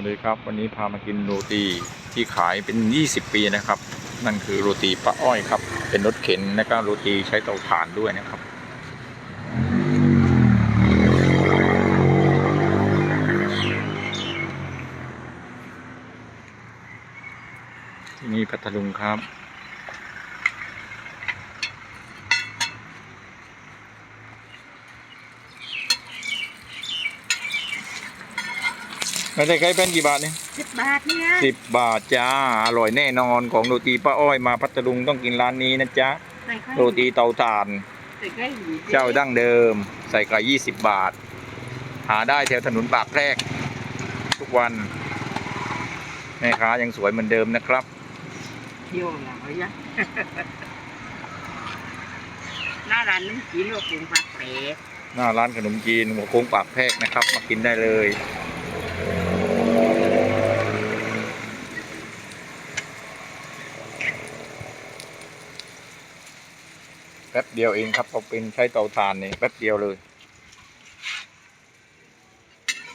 วัสดีครับ วันนี้พามากินโรตีที่ขายเป็น 20 ปีนะครับ นั่นคือโรตีป้าอ้อยครับ เป็นรถเข็นและก็โรตีใช้เตาถ่านด้วยนะครับที่นี่พัทลุงครับ ไม่ได้ใกล้เป็นกี่บาทเนี่ยสิบบาทเนี่ยสิบบาทจ้า อร่อยแน่นอนของโรตีป้าอ้อยมาพัทลุงต้องกินร้านนี้นะจ๊ะ ใส่ไข่โรตีเตาถ่าน ใส่ไข่หมูเจ้าดั้งเดิม ใส่ไก่ยี่สิบบาท หาได้แถวถนนปากแพรก ทุกวันแม่ค้ายังสวยเหมือนเดิมนะครับ เที่ยวหลังเลยนะหน้าร้านน้ำจีนว่าปรุงผักเป๋หน้าร้านขนมจีนหัวโค้งปากแพรกนะครับ มากินได้เลย แป๊บเดียวเองครับพอเป็นใช้เตาถ่านนี่แป๊บเดียวเลย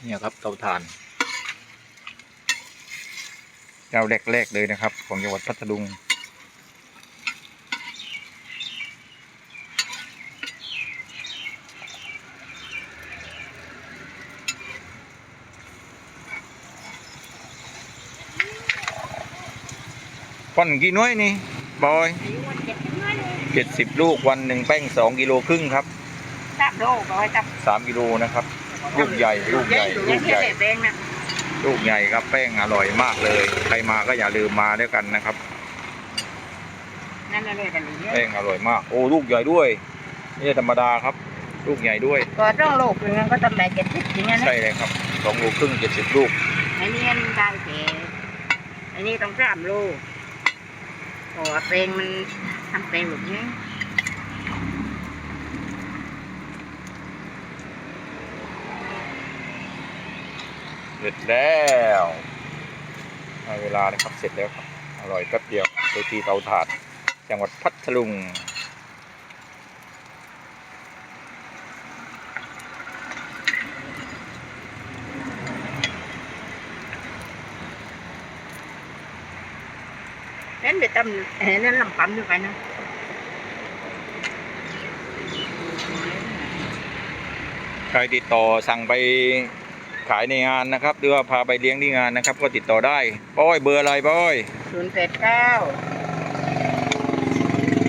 เนี่ยครับเตาถ่านเจ้าแรกๆเลยนะครับ ของจังหวัดพัทลุงก้อนกี่น้อยนี่ บอยอายุวันเจ็ดน้อยเลยเจ็ดสิบลูกวันหนึ่งแป้งสองกิโลครึ่งครับสามโลก็ไว้จับสามกิโลนะครับ ลูกใหญ่ลูกใหญ่ลูกใหญ่แดงนะลูกใหญ่ครับแป้งอร่อยมากเลย ใครมาก็อย่าลืมมาด้วยกันนะครับนั่นเลยกันนี้แป้งอร่อยมาก โอ้ลูกใหญ่ด้วยนี่ธรรมดาครับ ลูกใหญ่ด้วยก็ต้องโลกหนึงก็ต้องได้เจ็ดสิบอย่างนั้นใช่เลยครับสองโลครึ่งเจ็ดสิบลูกไอ้นี่มันได้แก่ไอ้นี่ต้องสามโลเพอเพลงมันทำเพลงแบบนี้เสร็จแล้วให้เวลานะครับเสร็จแล้วครับ อร่อยแป๊บเดียวโดยทีเตาถ่าน จังหวัดพัทลุง นั่นเดี๋ยวตำเอ้ยนั่นลำปั๊มอยู่ไปนะใครติดต่อสั่งไปขายในงานนะครับหรือว่าพาไปเลี้ยงที่งานนะครับ ก็ติดต่อได้ป้อยเบอร์อะไรป้อยศูนย์แปดเก้า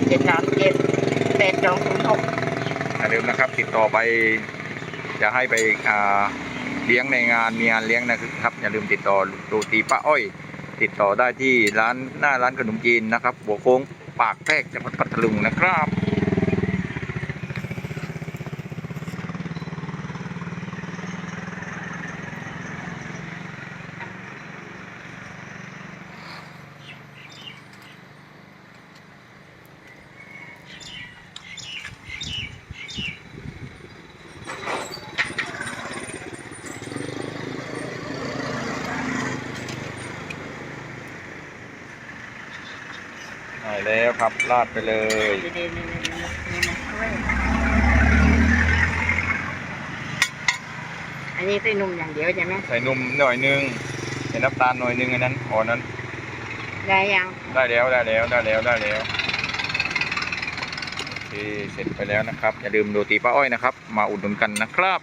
เจ็ดสามเจ็ดแปดสองศูนย์หกอย่าลืมนะครับ ติดต่อไปจะให้ไปอ่าเลี้ยงในงานมีงานเลี้ยงนะครับอย่าลืมติดต่อโรตีป้าอ้อย ติดต่อได้ที่ร้านหน้าร้านขนมจีนนะครับหัวโค้งปากแพรกจังหวัดพัทลุงนะครับ แล้วครับลาดไปเลยเดี๋ยวเดี๋ยวเดี๋ยวเดี๋ยวเดี๋ยวนะช่วยอันนี้ใส่นมอย่างเดียวใช่ไหมใส่นมหน่อยนึงใส่น้ำตาลหน่อยนึงอันนั้นอ๋อนั้น ได้ยังได้แล้วได้แล้วได้แล้วได้แล้วโอเคเสร็จไปแล้วนะครับ อย่าลืมโรตีป้าอ้อยนะครับ มาอุดหนุนกันนะครับ